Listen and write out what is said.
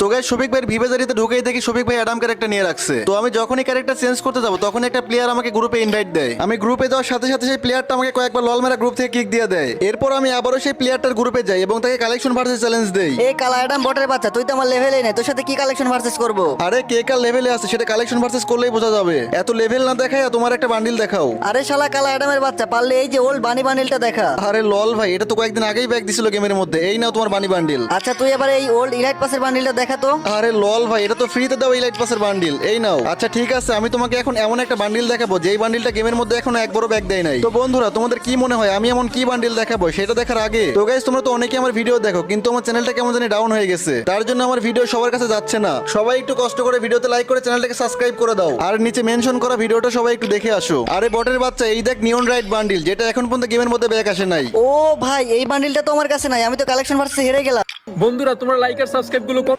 তো গাই শফিক ভাইয়ের ভিভেজারিতে ঢুকেই দেখি শফিক ভাই অ্যাডাম ক্যারেক্টার নিয়ে রাখছে। তো আমি যখনই ক্যারেক্টার চেঞ্জ করতে যাব তখন একটা প্লেয়ার আমাকে গ্রুপে ইনভাইট দেয়। আমি গ্রুপে যাওয়ার সাথে সাথে সেই প্লেয়ারটা আমাকে কয়েকবার লল মেরা গ্রুপ থেকে কিক দিয়ে দেয়। এরপর আমি আবারও সেই প্লেয়ারটার গ্রুপে যাই এবং তাকে কালেকশন ভার্সেস চ্যালেঞ্জ দেই। এই কালা অ্যাডাম বটের বাচ্চা তুই তো আমার লেভেলেই নেই তোর সাথে কি কালেকশন ভার্সেস করব? আরে কে কার লেভেলে আছে সেটা কালেকশন ভার্সেস করলেই বোঝা যাবে। এত লেভেল না দেখায় তোমার একটা বান্ডিল দেখাও। আরে শালা কালা অ্যাডামের বাচ্চা পারলে এই যে ওল্ড বানি বান্ডিলটা দেখা। আরে লল ভাই এটা তো কয়েকদিন আগেই ব্যাগ দিছিল গেমের মধ্যে। এই নাও তোমার বানি বান্ডিল আচ্ছা তুই এবার এই ওল্ড ইলাইট পাসের বান্ডিলটা দেখা। তো। আরে লল ভাই এটা তো ফ্রিতে দাও এই লাইট পাসের বান্ডিল এই নাও। আচ্ছা ঠিক আছে আমি তোমাকে এখন এমন একটা বান্ডিল দেখাবো যেই বান্ডিলটা গেমের মধ্যে এখনও এক বড় ব্যাগ দেয় নাই। তো বন্ধুরা তোমাদের কি মনে হয় আমি এমন কি বান্ডিল দেখাবো? সেটা দেখার আগে তো গাইস তোমরা তো অনেকে আমার ভিডিও দেখো কিন্তু আমার চ্যানেলটা কেমন জানি ডাউন হয়ে গেছে। তার জন্য আমার ভিডিও সবার কাছে যাচ্ছে না। সবাই একটু কষ্ট করে ভিডিওতে লাইক করে চ্যানেলটাকে সাবস্ক্রাইব করে দাও। আর নিচে মেনশন করা ভিডিওটা সবাই একটু দেখে আসো। আরে বটের বাচ্চা এই দেখ নিয়ন রাইট বান্ডিল যেটা এখন পর্যন্ত গেমের মধ্যে ব্যাগ আসে নাই। ও ভাই এই বান্ডিলটা তো আমার কাছে নাই আমি তো কালেকশন ভার্সেস হেরে গেলাম। বন্ধুরা তোমরা লাইক আর সাবস্ক্রাইবগুলো করো